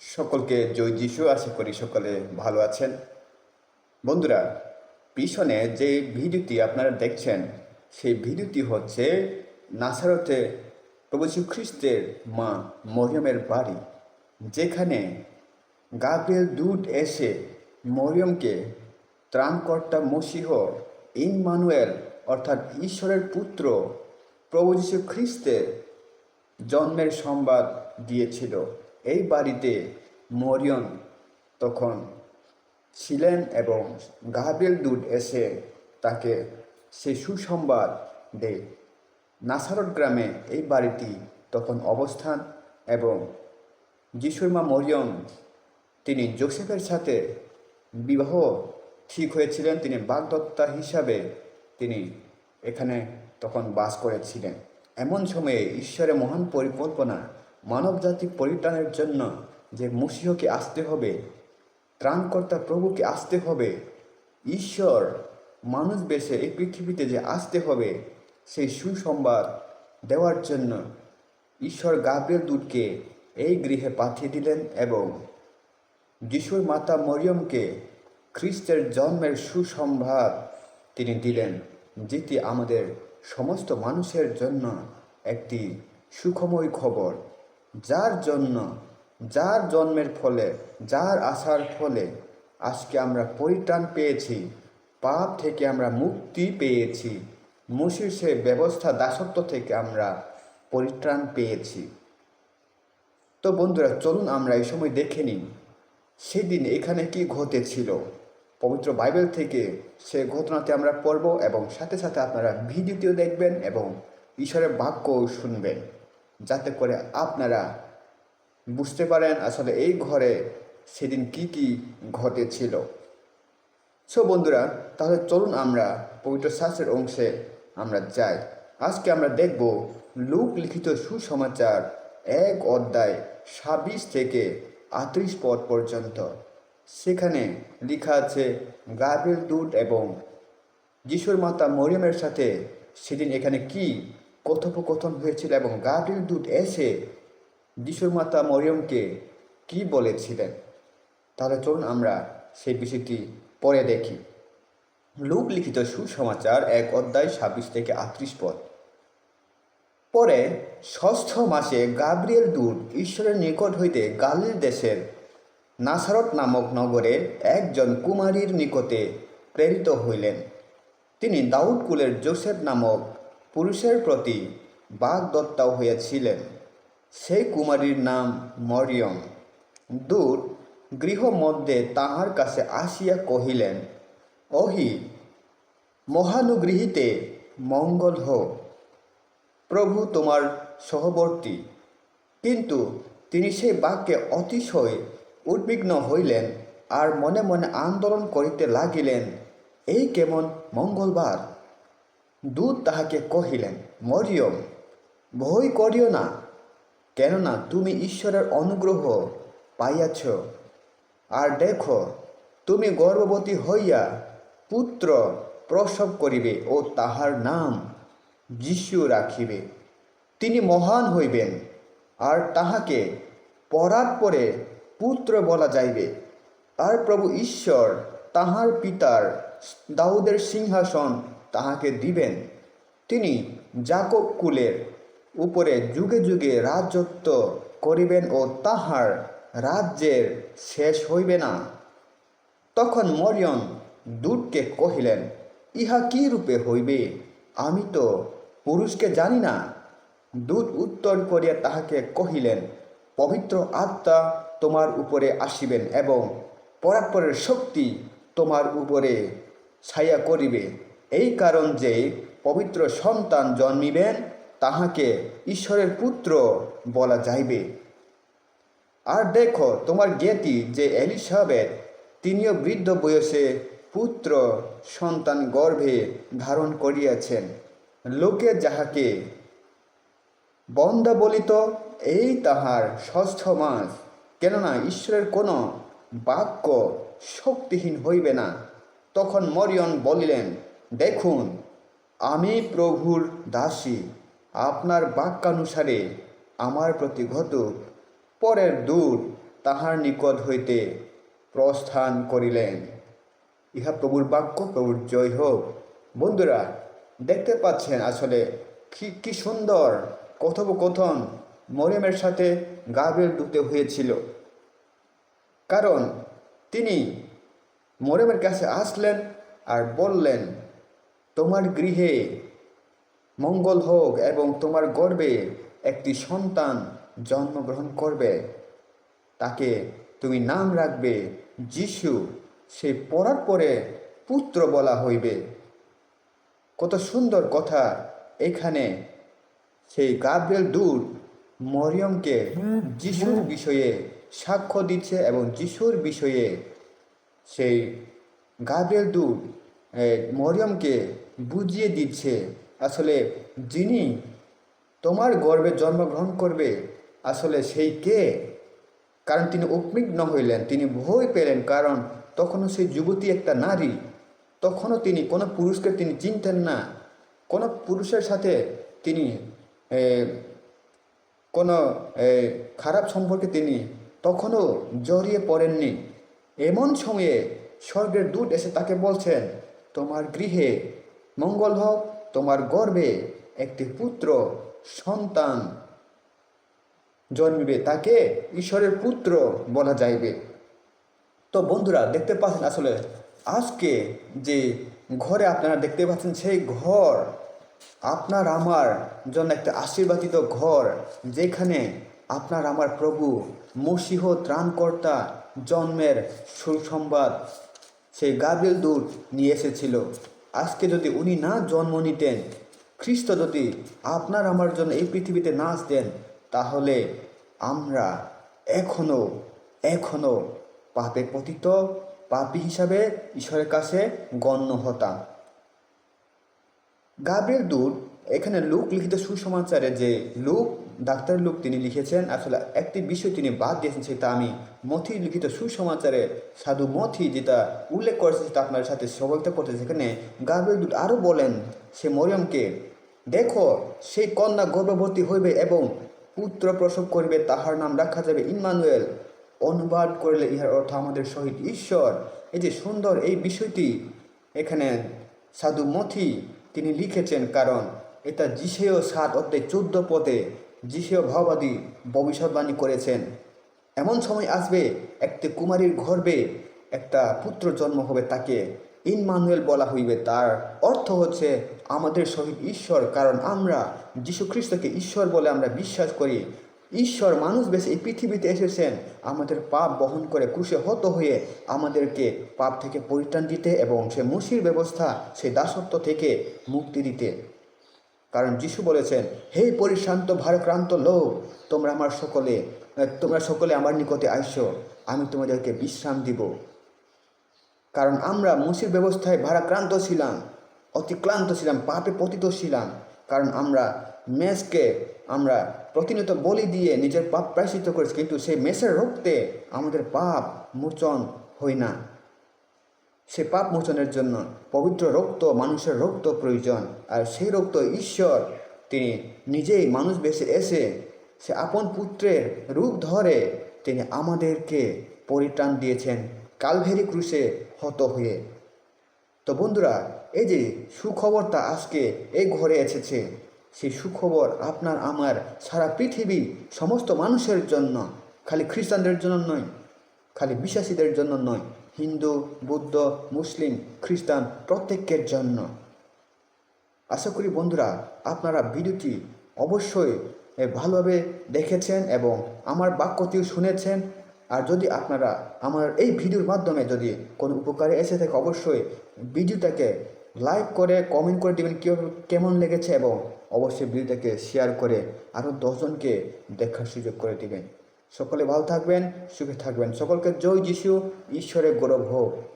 সকলকে জয় যিশু। আশা করি সকলে ভালো আছেন। বন্ধুরা, পিছনে যে ভিডিওটি আপনারা দেখছেন, সেই ভিডিওটি হচ্ছে নাসারতে প্রভু খ্রিস্টের মা মরিয়মের বাড়ি, যেখানে গাব্রিয়েল দূত এসে মরিয়মকে ত্রাণকর্তা মসিহ ইনমানুয়েল অর্থাৎ ঈশ্বরের পুত্র প্রভু যীশু খ্রিস্টের জন্মের সংবাদ দিয়েছিল। এই বাড়িতে মরিয়ম তখন ছিলেন এবং গাহাবিল দূত এসে তাকে সে সুসংবাদ দেয়। নাসারত গ্রামে এই বাড়িটি তখন অবস্থান এবং যিশুর মা মরিয়ম, তিনি জোসেফের সাথে বিবাহ ঠিক হয়েছিলেন, তিনি বাগদত্তা হিসাবে তিনি এখানে তখন বাস করেছিলেন। এমন সময়ে ঈশ্বরের মহান পরিকল্পনা মানবজাতিক পরিত্রাণের জন্য যে মসিহকে আসতে হবে, ত্রাণকর্তা প্রভুকে আসতে হবে, ঈশ্বর মানুষ বেশে এই পৃথিবীতে যে আসতে হবে, সেই সুসংবাদ দেওয়ার জন্য ঈশ্বর গাব্রিয়েল দূতকে এই গৃহে পাঠিয়ে দিলেন এবং যিশুর মাতা মরিয়মকে খ্রিস্টের জন্মের সুসংবাদ তিনি দিলেন, যেটি আমাদের সমস্ত মানুষের জন্য একটি সুখময় খবর। যার জন্য, যার জন্মের ফলে, যার আসার ফলে আজকে আমরা পরিত্রাণ পেয়েছি, পাপ থেকে আমরা মুক্তি পেয়েছি, মুসির সে ব্যবস্থা দাসত্ব থেকে আমরা পরিত্রাণ পেয়েছি। তো বন্ধুরা, চলুন আমরা এই সময় দেখে নিই, সেদিন এখানে কি ঘটেছিল। পবিত্র বাইবেল থেকে সে ঘটনাতে আমরা পড়ব এবং সাথে সাথে আপনারা ভিডিওটিও দেখবেন এবং ঈশ্বরের বাক্যও শুনবেন। যাতে করে আপনারা বুঝতে পারেন আসলে এই ঘরে সেদিন কি কি ঘটেছিল। সো বন্ধুরা, তাহলে চলুন আমরা পবিত্র শাস্ত্রের অংশে আমরা যাই। আজকে আমরা দেখব লোক লিখিত সুসমাচার এক অধ্যায় ছাব্বিশ থেকে আটত্রিশ পদ পর্যন্ত। সেখানে লেখা আছে গাব্রিয়েল দূত এবং যিশুর মাতা মরিয়মের সাথে সেদিন এখানে কি কথোপকথন হয়েছিল এবং গাব্রিয়েল দূত এসে যিশুর মাতা মরিয়মকে কি বলেছিলেন? তাহলে চলুন আমরা সেই বিষয়টি পরে দেখি। লোক লিখিত সুসমাচার এক অধ্যায় ছাব্বিশ থেকে আটত্রিশ পদ। পরে ষষ্ঠ মাসে গাব্রিয়েল দূত ঈশ্বরের নিকট হইতে গালিল দেশের নাসারত নামক নগরে একজন কুমারীর নিকটে প্রেরিত হইলেন। তিনি দাউদ কুলের জোসেফ নামক পুরুষের প্রতি বাগদত্তা হইয়াছিলেন। সেই কুমারীর নাম মরিয়ম। দূর গৃহ মধ্যে তাহার কাছে আসিয়া কহিলেন ওহি মহানুগৃহীতে মঙ্গল হোক। প্রভু তোমার সহবর্তী। কিন্তু তিনি সেই বাক্যে অতিশয় উদ্বিগ্ন হইলেন আর মনে মনে আন্দোলন করিতে লাগিলেন, এই কেমন মঙ্গলবার? দূত তাহাকে কহিলেন, মরিয়ম, ভয় করিও না। কেননা তুমি ঈশ্বরের অনুগ্রহ পাইয়াছ। আর দেখো, তুমি গর্ভবতী হইয়া পুত্র প্রসব করিবে ও তাহার নাম যিশু রাখিবে। তিনি মহান হইবেন, আর তাহাকে পরার পরে পুত্র বলা যাইবে। আর প্রভু ঈশ্বর তাহার পিতার দাউদের সিংহাসন তাহাকে দিবেন। তিনি জাকব কুলের উপরে যুগে যুগে রাজত্ব করিবেন ও তাহার রাজ্যের শেষ হইবে না। তখন মরিয়ম দূতকে কহিলেন, ইহা কি রূপে হইবে? আমি তো পুরুষকে জানি না। দূত উত্তর করিয়া তাহাকে কহিলেন, পবিত্র আত্মা তোমার উপরে আসিবেন এবং পরাৎপরের শক্তি তোমার উপরে ছায়া করিবে। এই কারণ যে পবিত্র সন্তান জন্মিবেন, তাহাকে ঈশ্বরের পুত্র বলা যাইবে। আর দেখো তোমার জ্ঞাতি যে এলিসাবেথ, তিনিও বৃদ্ধ বয়সে পুত্র সন্তান গর্ভে ধারণ করিয়াছেন। লোকে যাহাকে বন্দা বলিত এই তাহার ষষ্ঠ মাস, কেননা ঈশ্বরের কোনো বাক্য শক্তিহীন হইবে না। তখন মরিয়ন বলিলেন দেখুন, আমি প্রভুর দাসী। আপনার বাক্যানুসারে আমার প্রতি ঘটুক, পরের দূর তাহার নিকট হইতে প্রস্থান করিলেন। ইহা প্রভুর বাক্য, প্রভুর জয় হোক। বন্ধুরা, দেখতে পাচ্ছেন আসলে কি কি সুন্দর কথোপকথন মরিয়মের সাথে গাবেল দুতে হয়েছিল। কারণ তিনি মরিয়মের কাছে আসলেন আর বললেন তোমার গৃহে মঙ্গল হোক এবং তোমার গর্বে একটি সন্তান জন্মগ্রহণ করবে। তাকে তুমি নাম রাখবে যিশু। সে পড়ার পরে পুত্র বলা হইবে। কত সুন্দর কথা। এখানে সেই গাব্রিয়েল দূত মরিয়মকে যিশুর বিষয়ে সাক্ষ্য দিচ্ছে এবং যিশুর বিষয়ে সেই গাব্রিয়েল দূত মরিয়মকে বুঝিয়ে দিচ্ছে, আসলে যিনি তোমার গর্বে জন্মগ্রহণ করবে, আসলে সেই কে? কারণ তিনি উদ্বিগ্ন হইলেন, তিনি ভয় পেলেন, কারণ তখনও সেই যুবতী একটা নারী, তখনও তিনি কোনো পুরুষকে তিনি চিনতেন না, কোনো পুরুষের সাথে তিনি কোনো খারাপ সম্পর্কে তিনি তখনও জড়িয়ে পড়েননি। এমন সময়ে স্বর্গের দূত এসে তাকে বলছেন, তোমার গৃহে মঙ্গল হোক, তোমার গর্বে একটি পুত্র, সন্তান জন্মিবে, তাকে ঈশ্বরের পুত্র বলা যাইবে। তো বন্ধুরা, দেখতে পাচ্ছেন আসলে আজকে যে ঘরে আপনারা দেখতে পাচ্ছেন, সেই ঘর আপনার আমার জন্য একটা আশীর্বাদিত ঘর, যেখানে আপনার আমার প্রভু মসিহ ত্রাণকর্তা জন্মের সুসংবাদ, সেই গাব্রিয়েল দূত নিয়ে এসেছিল। আজকে যদি উনি না জন্ম নিতেন, খ্রিস্ট যদি আপনার আমার জন্য এই পৃথিবীতে না আসতেন, তাহলে আমরা এখনও এখনও পাপে পতিত, পাপী হিসাবে ঈশ্বরের কাছে গণ্য হতাম। গাবের দূত এখানে লুক লিখিত সুসমাচারে যে, লুক ডাক্তার লুক তিনি লিখেছেন, আসলে একটি বিষয় তিনি বাদ দিয়েছেন সেটা আমি মথি লিখিত সুসমাচারে সাধু মথি যেটা উল্লেখ করেছে সেটা আপনার সাথে সবলতা করতে সেখানে গাব্রিয়েল দূত আরও বলেন, সে মরিয়মকে, দেখো, সেই কন্যা গর্ভবতী হইবে এবং পুত্র প্রসব করিবে, তাহার নাম রাখা যাবে ইমানুয়েল। অনুবাদ করলে ইহার অর্থ আমাদের সহিত ঈশ্বর। এই যে সুন্দর এই বিষয়টি এখানে সাধু মথি তিনি লিখেছেন, কারণ এটা যিশেও সাত অধ্যায় চোদ্দ পদে যিশেও ভাওবাদী ভবিষ্যৎবাণী করেছেন। এমন সময় আসবে একটি কুমারীর গর্ভে একটা পুত্র জন্ম হবে তাকে। ইনমানুয়েল বলা হইবে, তার অর্থ হচ্ছে, আমাদের সহিত ঈশ্বর, কারণ আমরা যীশু খ্রিস্টকে ঈশ্বর বলে আমরা বিশ্বাস করি। ঈশ্বর মানুষ বেশি এই পৃথিবীতে এসেছেন, আমাদের পাপ বহন করে ক্রুশে হত হয়ে আমাদেরকে পাপ থেকে পরিত্রাণ দিতে এবং সে মুসির ব্যবস্থা, সে দাসত্ব থেকে মুক্তি দিতে। কারণ যিশু বলেছেন, হে পরিশান্ত ভারক্রান্ত লোক, তোমরা আমার সকলে তোমরা সকলে আমার নিকটে আইসো, আমি তোমাদেরকে বিশ্রাম দিব। কারণ আমরা মুসির ব্যবস্থায় ভারাক্রান্ত ছিলাম, অতিক্লান্ত ছিলাম, পাপে পতিত ছিলাম। কারণ আমরা মেষকে আমরা প্রতিনিয়ত বলি দিয়ে নিজের পাপ প্রায়শ্চিত করেছি, কিন্তু সেই মেষের রক্তে আমাদের পাপ মোচন হয় না। সে পাপ মোচনের জন্য পবিত্র রক্ত, মানুষের রক্ত প্রয়োজন। আর সেই রক্ত ঈশ্বর, তিনি নিজেই মানুষ বেশে এসে সে আপন পুত্রের রূপ ধরে তিনি আমাদেরকে পরিত্রাণ দিয়েছেন কালভেরি ক্রুশে হত হয়ে। তো বন্ধুরা, এই যে সুখবরটা আজকে এই ঘরে এসেছে, সেই সুখবর আপনার, আমার সারা পৃথিবী সমস্ত মানুষের জন্য, খালি খ্রিস্টানদের জন্য নয়, খালি বিশ্বাসীদের জন্য নয় হিন্দু, বৌদ্ধ, মুসলিম, খ্রিস্টান প্রত্যেকের জন্য। আশা করি বন্ধুরা, আপনারা ভিডিওটি অবশ্যই ভালোভাবে দেখেছেন এবং আমার বাক্যটিও শুনেছেন। আর যদি আপনারা আমার এই ভিডিওর মাধ্যমে যদি কোনো উপকারে এসে থাকে, অবশ্যই ভিডিওটাকে লাইক করে, কমেন্ট করে দেবেন কীভাবে, কেমন লেগেছে এবং অবশ্যই ভিডিওটাকে শেয়ার করে আরও দশজনকে দেখার সুযোগ করে দিবেন। সকলে ভালো থাকবেন সুখে থাকবেন। সকলকে জয় যিশু ঈশ্বরের গৌরব হোক।